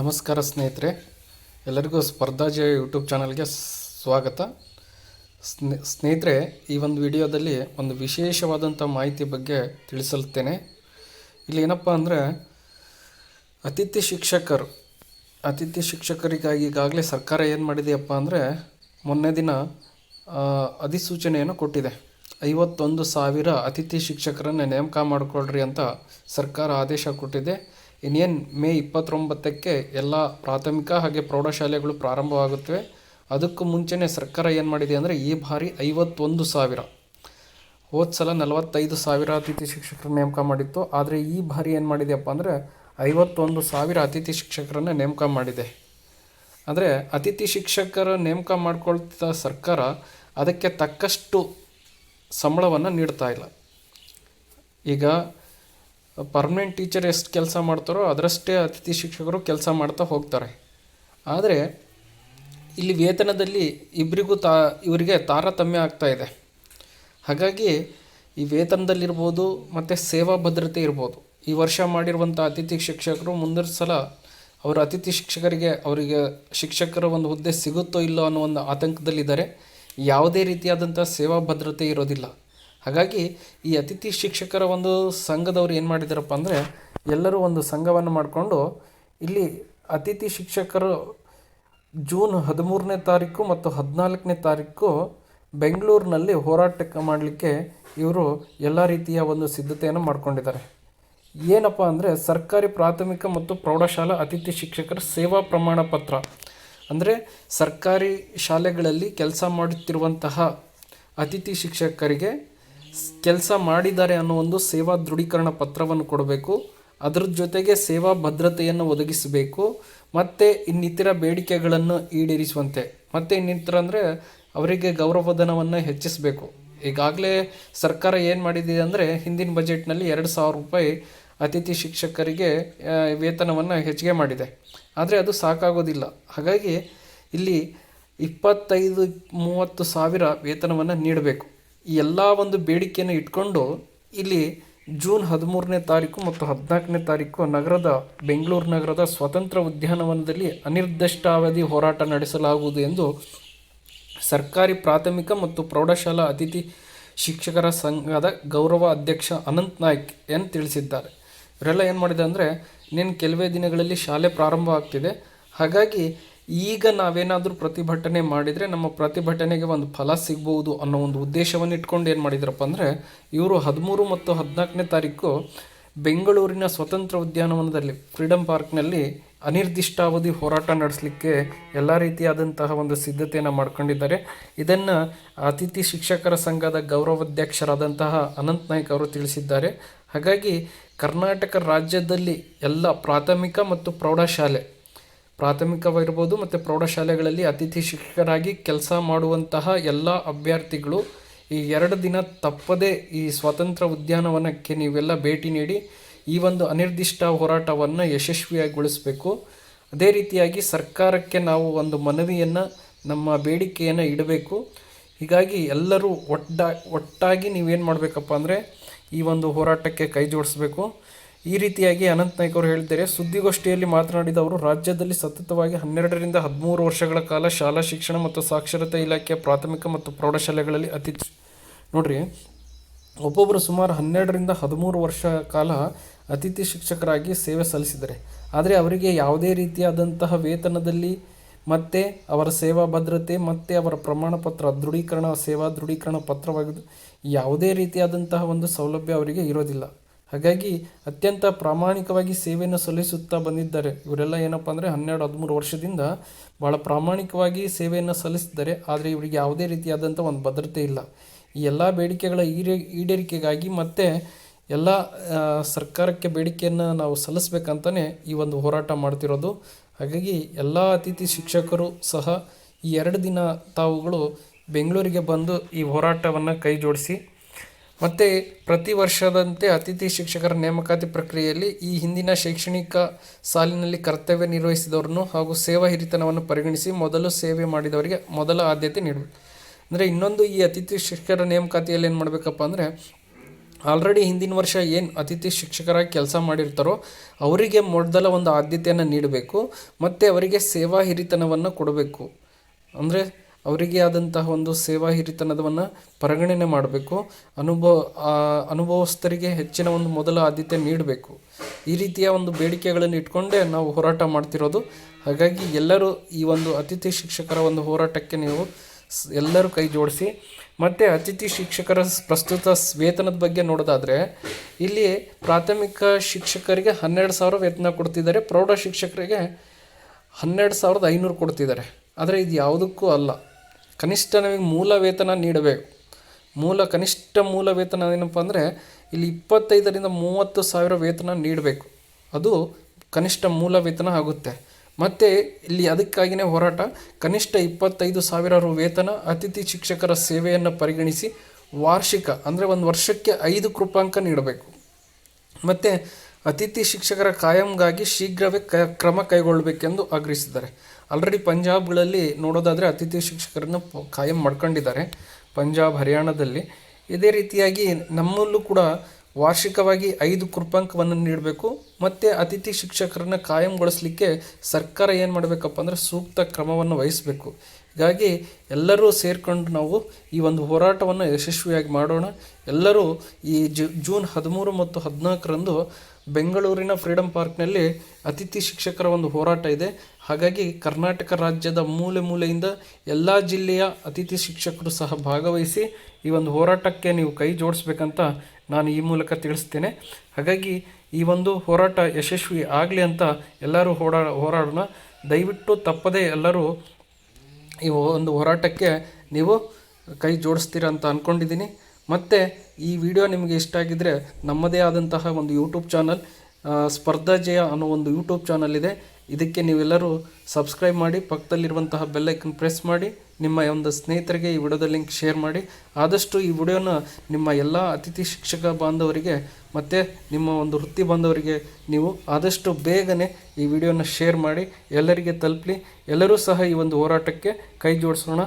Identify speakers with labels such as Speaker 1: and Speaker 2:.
Speaker 1: ನಮಸ್ಕಾರ ಸ್ನೇಹಿತರೆ, ಎಲ್ಲರಿಗೂ ಸ್ಪರ್ಧಾಜಯ ಯೂಟ್ಯೂಬ್ ಚಾನಲ್ಗೆ ಸ್ವಾಗತ. ಸ್ನೇ, ಸ್ನೇಹಿತರೆ, ಈ ಒಂದು ವಿಡಿಯೋದಲ್ಲಿ ಒಂದು ವಿಶೇಷವಾದಂಥ ಮಾಹಿತಿ ಬಗ್ಗೆ ತಿಳಿಸಲ್ತೇನೆ. ಇಲ್ಲಿ ಏನಪ್ಪ ಅಂದರೆ, ಅತಿಥಿ ಶಿಕ್ಷಕರು, ಅತಿಥಿ ಶಿಕ್ಷಕರಿಗಾಗಿ ಈಗಾಗಲೇ ಸರ್ಕಾರ ಏನು ಮಾಡಿದೆಯಪ್ಪ ಅಂದರೆ, ಮೊನ್ನೆ ದಿನ ಅಧಿಸೂಚನೆಯನ್ನು ಕೊಟ್ಟಿದೆ. ಐವತ್ತೊಂದು ಸಾವಿರ ಅತಿಥಿ ಶಿಕ್ಷಕರನ್ನು ನೇಮಕ ಮಾಡಿಕೊಳ್ರಿ ಅಂತ ಸರ್ಕಾರ ಆದೇಶ ಕೊಟ್ಟಿದೆ. ಇನ್ನೇನು ಮೇ ಇಪ್ಪತ್ತೊಂಬತ್ತಕ್ಕೆ ಎಲ್ಲ ಪ್ರಾಥಮಿಕ ಹಾಗೆ ಪ್ರೌಢಶಾಲೆಗಳು ಪ್ರಾರಂಭವಾಗುತ್ತವೆ. ಅದಕ್ಕೂ ಮುಂಚೆನೇ ಸರ್ಕಾರ ಏನು ಮಾಡಿದೆ ಅಂದರೆ ಈ ಬಾರಿ ಐವತ್ತೊಂದು ಸಾವಿರ, ಹೋದ ಸಲ ನಲವತ್ತೈದು ಸಾವಿರ ಅತಿಥಿ ಶಿಕ್ಷಕರ ನೇಮಕ ಮಾಡಿತ್ತು. ಆದರೆ ಈ ಬಾರಿ ಏನು ಮಾಡಿದೆಯಪ್ಪ ಅಂದರೆ ಐವತ್ತೊಂದು ಸಾವಿರ ಅತಿಥಿ ಶಿಕ್ಷಕರನ್ನು ನೇಮಕ ಮಾಡಿದೆ. ಅಂದರೆ ಅತಿಥಿ ಶಿಕ್ಷಕರ ನೇಮಕ ಮಾಡ್ಕೊಳ್ತಾ ಸರ್ಕಾರ ಅದಕ್ಕೆ ತಕ್ಕಷ್ಟು ಸಂಬಳವನ್ನು ನೀಡ್ತಾ ಇಲ್ಲ. ಈಗ ಪರ್ಮನೆಂಟ್ ಟೀಚರ್ ಎಷ್ಟು ಕೆಲಸ ಮಾಡ್ತಾರೋ ಅದರಷ್ಟೇ ಅತಿಥಿ ಶಿಕ್ಷಕರು ಕೆಲಸ ಮಾಡ್ತಾ ಹೋಗ್ತಾರೆ. ಆದರೆ ಇಲ್ಲಿ ವೇತನದಲ್ಲಿ ಇಬ್ಬರಿಗೂ ತಾ, ಇವರಿಗೆ ತಾರತಮ್ಯ ಆಗ್ತಾ ಇದೆ. ಹಾಗಾಗಿ ಈ ವೇತನದಲ್ಲಿರ್ಬೋದು ಮತ್ತು ಸೇವಾ ಭದ್ರತೆ ಇರ್ಬೋದು. ಈ ವರ್ಷ ಮಾಡಿರುವಂಥ ಅತಿಥಿ ಶಿಕ್ಷಕರು ಮುಂದಿನ ಸಲ ಅವರ ಅತಿಥಿ ಶಿಕ್ಷಕರಿಗೆ, ಅವರಿಗೆ ಶಿಕ್ಷಕರ ಒಂದು ಹುದ್ದೆ ಸಿಗುತ್ತೋ ಇಲ್ಲೋ ಅನ್ನೋ ಒಂದು ಆತಂಕದಲ್ಲಿದ್ದಾರೆ. ಯಾವುದೇ ರೀತಿಯಾದಂಥ ಸೇವಾ ಭದ್ರತೆ ಇರೋದಿಲ್ಲ. ಹಾಗಾಗಿ ಈ ಅತಿಥಿ ಶಿಕ್ಷಕರ ಒಂದು ಸಂಘದವ್ರು ಏನು ಮಾಡಿದಾರಪ್ಪ ಅಂದರೆ ಎಲ್ಲರೂ ಒಂದು ಸಂಘವನ್ನು ಮಾಡಿಕೊಂಡು ಇಲ್ಲಿ ಅತಿಥಿ ಶಿಕ್ಷಕರು ಜೂನ್ ಹದಿಮೂರನೇ ತಾರೀಕು ಮತ್ತು ಹದಿನಾಲ್ಕನೇ ತಾರೀಕು ಬೆಂಗಳೂರಿನಲ್ಲಿ ಹೋರಾಟಕ್ಕೆ ಮಾಡಲಿಕ್ಕೆ ಇವರು ಎಲ್ಲ ರೀತಿಯ ಒಂದು ಸಿದ್ಧತೆಯನ್ನು ಮಾಡ್ಕೊಂಡಿದ್ದಾರೆ. ಏನಪ್ಪ ಅಂದರೆ ಸರ್ಕಾರಿ ಪ್ರಾಥಮಿಕ ಮತ್ತು ಪ್ರೌಢಶಾಲಾ ಅತಿಥಿ ಶಿಕ್ಷಕರ ಸೇವಾ ಪ್ರಮಾಣ ಪತ್ರ. ಅಂದರೆ ಸರ್ಕಾರಿ ಶಾಲೆಗಳಲ್ಲಿ ಕೆಲಸ ಮಾಡುತ್ತಿರುವಂತಹ ಅತಿಥಿ ಶಿಕ್ಷಕರಿಗೆ ಕೆಲಸ ಮಾಡಿದ್ದಾರೆ ಅನ್ನೋ ಒಂದು ಸೇವಾ ದೃಢೀಕರಣ ಪತ್ರವನ್ನು ಕೊಡಬೇಕು. ಅದರ ಜೊತೆಗೆ ಸೇವಾ ಭದ್ರತೆಯನ್ನು ಒದಗಿಸಬೇಕು. ಮತ್ತು ಇನ್ನಿತರ ಬೇಡಿಕೆಗಳನ್ನು ಈಡೇರಿಸುವಂತೆ. ಮತ್ತು ಇನ್ನಿತರ ಅಂದರೆ ಅವರಿಗೆ ಗೌರವಧನವನ್ನು ಹೆಚ್ಚಿಸಬೇಕು. ಈಗಾಗಲೇ ಸರ್ಕಾರ ಏನು ಮಾಡಿದೆ ಅಂದರೆ ಹಿಂದಿನ ಬಜೆಟ್ನಲ್ಲಿ ಎರಡು ಸಾವಿರ ರೂಪಾಯಿ ಅತಿಥಿ ಶಿಕ್ಷಕರಿಗೆ ವೇತನವನ್ನು ಹೆಚ್ಚಿಗೆ ಮಾಡಿದೆ. ಆದರೆ ಅದು ಸಾಕಾಗೋದಿಲ್ಲ. ಹಾಗಾಗಿ ಇಲ್ಲಿ ಇಪ್ಪತ್ತೈದು, ಮೂವತ್ತು ಸಾವಿರ ವೇತನವನ್ನು ನೀಡಬೇಕು. ಎಲ್ಲ ಒಂದು ಬೇಡಿಕೆಯನ್ನು ಇಟ್ಕೊಂಡು ಇಲ್ಲಿ ಜೂನ್ ಹದಿಮೂರನೇ ತಾರೀಕು ಮತ್ತು ಹದಿನಾಲ್ಕನೇ ತಾರೀಕು ನಗರದ ಬೆಂಗಳೂರು ನಗರದ ಸ್ವತಂತ್ರ ಉದ್ಯಾನವನದಲ್ಲಿ ಅನಿರ್ದಿಷ್ಟಾವಧಿ ಹೋರಾಟ ನಡೆಸಲಾಗುವುದು ಎಂದು ಸರ್ಕಾರಿ ಪ್ರಾಥಮಿಕ ಮತ್ತು ಪ್ರೌಢಶಾಲಾ ಅತಿಥಿ ಶಿಕ್ಷಕರ ಸಂಘದ ಗೌರವ ಅಧ್ಯಕ್ಷ ಅನಂತ್ ನಾಯ್ಕ್ ಏನು ತಿಳಿಸಿದ್ದಾರೆ. ಇವರೆಲ್ಲ ಏನು ಮಾಡಿದೆ ಅಂದರೆ ಇನ್ನೇನು ಕೆಲವೇ ದಿನಗಳಲ್ಲಿ ಶಾಲೆ ಪ್ರಾರಂಭ ಆಗ್ತಿದೆ. ಹಾಗಾಗಿ ಈಗ ನಾವೇನಾದರೂ ಪ್ರತಿಭಟನೆ ಮಾಡಿದರೆ ನಮ್ಮ ಪ್ರತಿಭಟನೆಗೆ ಒಂದು ಫಲ ಸಿಗ್ಬೋದು ಅನ್ನೋ ಒಂದು ಉದ್ದೇಶವನ್ನು ಇಟ್ಕೊಂಡು ಏನು ಮಾಡಿದ್ರಪ್ಪ ಅಂದರೆ, ಇವರು ಹದಿಮೂರು ಮತ್ತು ಹದಿನಾಲ್ಕನೇ ತಾರೀಕು ಬೆಂಗಳೂರಿನ ಸ್ವತಂತ್ರ ಉದ್ಯಾನವನದಲ್ಲಿ ಫ್ರೀಡಮ್ ಪಾರ್ಕ್ನಲ್ಲಿ ಅನಿರ್ದಿಷ್ಟಾವಧಿ ಹೋರಾಟ ನಡೆಸಲಿಕ್ಕೆ ಎಲ್ಲ ರೀತಿಯಾದಂತಹ ಒಂದು ಸಿದ್ಧತೆಯನ್ನು ಮಾಡ್ಕೊಂಡಿದ್ದಾರೆ. ಇದನ್ನು ಅತಿಥಿ ಶಿಕ್ಷಕರ ಸಂಘದ ಗೌರವಾಧ್ಯಕ್ಷರಾದಂತಹ ಅನಂತ್ ನಾಯ್ಕ್ ಅವರು ತಿಳಿಸಿದ್ದಾರೆ. ಹಾಗಾಗಿ ಕರ್ನಾಟಕ ರಾಜ್ಯದಲ್ಲಿ ಎಲ್ಲ ಪ್ರಾಥಮಿಕ ಮತ್ತು ಪ್ರೌಢಶಾಲೆ ಪ್ರಾಥಮಿಕವಿರ್ಬೋದು ಮತ್ತು ಪ್ರೌಢಶಾಲೆಗಳಲ್ಲಿ ಅತಿಥಿ ಶಿಕ್ಷಕರಾಗಿ ಕೆಲಸ ಮಾಡುವಂತಹ ಎಲ್ಲ ಅಭ್ಯರ್ಥಿಗಳು ಈ ಎರಡು ದಿನ ತಪ್ಪದೇ ಈ ಸ್ವಾತಂತ್ರ್ಯ ಉದ್ಯಾನವನಕ್ಕೆ ನೀವೆಲ್ಲ ಭೇಟಿ ನೀಡಿ ಈ ಒಂದು ಅನಿರ್ದಿಷ್ಟ ಹೋರಾಟವನ್ನು ಯಶಸ್ವಿಯಾಗಿಗೊಳಿಸಬೇಕು. ಅದೇ ರೀತಿಯಾಗಿ ಸರ್ಕಾರಕ್ಕೆ ನಾವು ಒಂದು ಮನವಿಯನ್ನು, ನಮ್ಮ ಬೇಡಿಕೆಯನ್ನು ಇಡಬೇಕು. ಹೀಗಾಗಿ ಎಲ್ಲರೂ ಒಟ್ಟ, ಒಟ್ಟಾಗಿ ನೀವೇನು ಮಾಡಬೇಕಪ್ಪ ಅಂದರೆ ಈ ಒಂದು ಹೋರಾಟಕ್ಕೆ ಕೈ ಜೋಡಿಸಬೇಕು. ಈ ರೀತಿಯಾಗಿ ಅನಂತ್ ನಾಯ್ಕ್ ಅವರು ಹೇಳ್ತಾರೆ ಸುದ್ದಿಗೋಷ್ಠಿಯಲ್ಲಿ ಮಾತನಾಡಿದ ಅವರು, ರಾಜ್ಯದಲ್ಲಿ ಸತತವಾಗಿ ಹನ್ನೆರಡರಿಂದ ಹದಿಮೂರು ವರ್ಷಗಳ ಕಾಲ ಶಾಲಾ ಶಿಕ್ಷಣ ಮತ್ತು ಸಾಕ್ಷರತಾ ಇಲಾಖೆಯ ಪ್ರಾಥಮಿಕ ಮತ್ತು ಪ್ರೌಢಶಾಲೆಗಳಲ್ಲಿ ಅತಿ ನೋಡ್ರಿ ಒಬ್ಬೊಬ್ಬರು ಸುಮಾರು ಹನ್ನೆರಡರಿಂದ ಹದಿಮೂರು ವರ್ಷ ಕಾಲ ಅತಿಥಿ ಶಿಕ್ಷಕರಾಗಿ ಸೇವೆ ಸಲ್ಲಿಸಿದ್ದಾರೆ. ಆದರೆ ಅವರಿಗೆ ಯಾವುದೇ ರೀತಿಯಾದಂತಹ ವೇತನದಲ್ಲಿ ಮತ್ತು ಅವರ ಸೇವಾ ಭದ್ರತೆ, ಮತ್ತು ಅವರ ಪ್ರಮಾಣ ಪತ್ರ, ದೃಢೀಕರಣ ಸೇವಾ ದೃಢೀಕರಣ ಪತ್ರವಾಗಿದ್ದು ಯಾವುದೇ ರೀತಿಯಾದಂತಹ ಒಂದು ಸೌಲಭ್ಯ ಅವರಿಗೆ ಇರೋದಿಲ್ಲ. ಹಾಗಾಗಿ ಅತ್ಯಂತ ಪ್ರಾಮಾಣಿಕವಾಗಿ ಸೇವೆಯನ್ನು ಸಲ್ಲಿಸುತ್ತಾ ಬಂದಿದ್ದಾರೆ. ಇವರೆಲ್ಲ ಏನಪ್ಪ ಅಂದರೆ ಹನ್ನೆರಡು ಹದಿಮೂರು ವರ್ಷದಿಂದ ಭಾಳ ಪ್ರಾಮಾಣಿಕವಾಗಿ ಸೇವೆಯನ್ನು ಸಲ್ಲಿಸಿದ್ದಾರೆ. ಆದರೆ ಇವರಿಗೆ ಯಾವುದೇ ರೀತಿಯಾದಂಥ ಒಂದು ಭದ್ರತೆ ಇಲ್ಲ. ಈ ಎಲ್ಲ ಬೇಡಿಕೆಗಳ ಈರೇ, ಈಡೇರಿಕೆಗಾಗಿ ಮತ್ತೆ ಎಲ್ಲ ಸರ್ಕಾರಕ್ಕೆ ಬೇಡಿಕೆಯನ್ನು ನಾವು ಸಲ್ಲಿಸ್ಬೇಕಂತಲೇ ಈ ಒಂದು ಹೋರಾಟ ಮಾಡ್ತಿರೋದು. ಹಾಗಾಗಿ ಎಲ್ಲ ಅತಿಥಿ ಶಿಕ್ಷಕರು ಸಹ ಈ ಎರಡು ದಿನ ತಾವುಗಳು ಬೆಂಗಳೂರಿಗೆ ಬಂದು ಈ ಹೋರಾಟವನ್ನು ಕೈ ಜೋಡಿಸಿ ಮತ್ತು ಪ್ರತಿ ವರ್ಷದಂತೆ ಅತಿಥಿ ಶಿಕ್ಷಕರ ನೇಮಕಾತಿ ಪ್ರಕ್ರಿಯೆಯಲ್ಲಿ ಈ ಹಿಂದಿನ ಶೈಕ್ಷಣಿಕ ಸಾಲಿನಲ್ಲಿ ಕರ್ತವ್ಯ ನಿರ್ವಹಿಸಿದವರನ್ನು ಹಾಗೂ ಸೇವಾ ಹಿರಿತನವನ್ನು ಪರಿಗಣಿಸಿ ಮೊದಲು ಸೇವೆ ಮಾಡಿದವರಿಗೆ ಮೊದಲ ಆದ್ಯತೆ ನೀಡಬೇಕು. ಅಂದರೆ ಇನ್ನೊಂದು ಈ ಅತಿಥಿ ಶಿಕ್ಷಕರ ನೇಮಕಾತಿಯಲ್ಲಿ ಏನು ಮಾಡಬೇಕಪ್ಪ ಅಂದರೆ, ಆಲ್ರೆಡಿ ಹಿಂದಿನ ವರ್ಷ ಏನು ಅತಿಥಿ ಶಿಕ್ಷಕರಾಗಿ ಕೆಲಸ ಮಾಡಿರ್ತಾರೋ ಅವರಿಗೆ ಮೊದಲ ಒಂದು ಆದ್ಯತೆಯನ್ನು ನೀಡಬೇಕು, ಮತ್ತು ಅವರಿಗೆ ಸೇವಾ ಹಿರಿತನವನ್ನು ಕೊಡಬೇಕು. ಅಂದರೆ ಅವರಿಗೆ ಆದಂತಹ ಒಂದು ಸೇವಾ ಹಿರಿತನದವನ್ನು ಪರಿಗಣನೆ ಮಾಡಬೇಕು. ಅನುಭವ ಅನುಭವಸ್ಥರಿಗೆ ಹೆಚ್ಚಿನ ಒಂದು ಮೊದಲ ಆದ್ಯತೆ ನೀಡಬೇಕು. ಈ ರೀತಿಯ ಒಂದು ಬೇಡಿಕೆಗಳನ್ನು ಇಟ್ಕೊಂಡೇ ನಾವು ಹೋರಾಟ ಮಾಡ್ತಿರೋದು. ಹಾಗಾಗಿ ಎಲ್ಲರೂ ಈ ಒಂದು ಅತಿಥಿ ಶಿಕ್ಷಕರ ಒಂದು ಹೋರಾಟಕ್ಕೆ ನೀವು ಎಲ್ಲರೂ ಕೈ ಜೋಡಿಸಿ. ಮತ್ತು ಅತಿಥಿ ಶಿಕ್ಷಕರ ಪ್ರಸ್ತುತ ವೇತನದ ಬಗ್ಗೆ ನೋಡೋದಾದರೆ, ಇಲ್ಲಿ ಪ್ರಾಥಮಿಕ ಶಿಕ್ಷಕರಿಗೆ ಹನ್ನೆರಡು ಸಾವಿರ ವೇತನ ಕೊಡ್ತಿದ್ದಾರೆ, ಪ್ರೌಢ ಶಿಕ್ಷಕರಿಗೆ ಹನ್ನೆರಡು ಸಾವಿರದ ಐನೂರು ಕೊಡ್ತಿದ್ದಾರೆ. ಆದರೆ ಇದು ಯಾವುದಕ್ಕೂ ಅಲ್ಲ. ಕನಿಷ್ಠ ನಮಗೆ ಮೂಲ ವೇತನ ನೀಡಬೇಕು. ಮೂಲ, ಕನಿಷ್ಠ ಮೂಲ ವೇತನ ಏನಪ್ಪ ಅಂದರೆ ಇಲ್ಲಿ ಇಪ್ಪತ್ತೈದರಿಂದ ಮೂವತ್ತು ಸಾವಿರ ವೇತನ ನೀಡಬೇಕು. ಅದು ಕನಿಷ್ಠ ಮೂಲ ವೇತನ ಆಗುತ್ತೆ. ಮತ್ತು ಇಲ್ಲಿ ಅದಕ್ಕಾಗಿಯೇ ಹೋರಾಟ, ಕನಿಷ್ಠ ಇಪ್ಪತ್ತೈದು ಸಾವಿರ ರು ವೇತನ ಅತಿಥಿ ಶಿಕ್ಷಕರ ಸೇವೆಯನ್ನು ಪರಿಗಣಿಸಿ ವಾರ್ಷಿಕ, ಅಂದರೆ ಒಂದು ವರ್ಷಕ್ಕೆ ಐದು ಕೃಪಾಂಕ ನೀಡಬೇಕು. ಮತ್ತು ಅತಿಥಿ ಶಿಕ್ಷಕರ ಕಾಯಂಗಾಗಿ ಶೀಘ್ರವೇ ಕ, ಕ್ರಮ ಕೈಗೊಳ್ಳಬೇಕೆಂದು ಆಗ್ರಹಿಸಿದ್ದಾರೆ. ಆಲ್ರೆಡಿ ಪಂಜಾಬ್ಗಳಲ್ಲಿ ನೋಡೋದಾದರೆ ಅತಿಥಿ ಶಿಕ್ಷಕರನ್ನು ಕಾಯಂ ಮಾಡ್ಕೊಂಡಿದ್ದಾರೆ. ಪಂಜಾಬ್, ಹರಿಯಾಣದಲ್ಲಿ. ಇದೇ ರೀತಿಯಾಗಿ ನಮ್ಮಲ್ಲೂ ಕೂಡ ವಾರ್ಷಿಕವಾಗಿ ಐದು ಕೃಪಾಂಕವನ್ನು ನೀಡಬೇಕು. ಮತ್ತು ಅತಿಥಿ ಶಿಕ್ಷಕರನ್ನು ಕಾಯಂಗೊಳಿಸಲಿಕ್ಕೆ ಸರ್ಕಾರ ಏನು ಮಾಡಬೇಕಪ್ಪ ಅಂದರೆ ಸೂಕ್ತ ಕ್ರಮವನ್ನು ವಹಿಸಬೇಕು. ಹೀಗಾಗಿ ಎಲ್ಲರೂ ಸೇರಿಕೊಂಡು ನಾವು ಈ ಒಂದು ಹೋರಾಟವನ್ನು ಯಶಸ್ವಿಯಾಗಿ ಮಾಡೋಣ. ಎಲ್ಲರೂ ಈ ಜೂನ್ ಹದಿಮೂರು ಮತ್ತು ಹದಿನಾಲ್ಕರಂದು ಬೆಂಗಳೂರಿನ ಫ್ರೀಡಂ ಪಾರ್ಕ್ನಲ್ಲಿ ಅತಿಥಿ ಶಿಕ್ಷಕರ ಒಂದು ಹೋರಾಟ ಇದೆ. ಹಾಗಾಗಿ ಕರ್ನಾಟಕ ರಾಜ್ಯದ ಮೂಲೆ ಮೂಲೆಯಿಂದ ಎಲ್ಲ ಜಿಲ್ಲೆಯ ಅತಿಥಿ ಶಿಕ್ಷಕರು ಸಹ ಭಾಗವಹಿಸಿ ಈ ಒಂದು ಹೋರಾಟಕ್ಕೆ ನೀವು ಕೈ ಜೋಡಿಸ್ಬೇಕಂತ ನಾನು ಈ ಮೂಲಕ ತಿಳಿಸ್ತೇನೆ. ಹಾಗಾಗಿ ಈ ಒಂದು ಹೋರಾಟ ಯಶಸ್ವಿ ಆಗಲಿ ಅಂತ ಎಲ್ಲರೂ ಹೋರಾ, ಹೋರಾಡೋಣ. ದಯವಿಟ್ಟು ತಪ್ಪದೇ ಎಲ್ಲರೂ ಈ ಒಂದು ಹೋರಾಟಕ್ಕೆ ನೀವು ಕೈ ಜೋಡಿಸ್ತೀರ ಅಂತ ಅಂದ್ಕೊಂಡಿದ್ದೀನಿ ಮತ್ತು ಈ ವಿಡಿಯೋ ನಿಮಗೆ ಇಷ್ಟ ಆಗಿದ್ದರೆ ನಮ್ಮದೇ ಆದಂತಹ ಒಂದು ಯೂಟ್ಯೂಬ್ ಚಾನಲ್ ಸ್ಪರ್ಧಾ ಜಯ ಅನ್ನೋ ಒಂದು ಯೂಟ್ಯೂಬ್ ಚಾನಲ್ ಇದೆ. ಇದಕ್ಕೆ ನೀವೆಲ್ಲರೂ ಸಬ್ಸ್ಕ್ರೈಬ್ ಮಾಡಿ, ಪಕ್ಕದಲ್ಲಿರುವಂತಹ ಬೆಲ್ಲೈಕನ್ ಪ್ರೆಸ್ ಮಾಡಿ, ನಿಮ್ಮ ಒಂದು ಸ್ನೇಹಿತರಿಗೆ ಈ ವಿಡಿಯೋದ ಲಿಂಕ್ ಶೇರ್ ಮಾಡಿ. ಆದಷ್ಟು ಈ ವಿಡಿಯೋನ ನಿಮ್ಮ ಎಲ್ಲ ಅತಿಥಿ ಶಿಕ್ಷಕ ಬಾಂಧವರಿಗೆ ಮತ್ತು ನಿಮ್ಮ ಒಂದು ವೃತ್ತಿ ಬಾಂಧವರಿಗೆ ನೀವು ಆದಷ್ಟು ಬೇಗನೆ ಈ ವಿಡಿಯೋನ ಶೇರ್ ಮಾಡಿ, ಎಲ್ಲರಿಗೆ ತಲುಪಲಿ. ಎಲ್ಲರೂ ಸಹ ಈ ಒಂದು ಹೋರಾಟಕ್ಕೆ ಕೈ ಜೋಡಿಸೋಣ.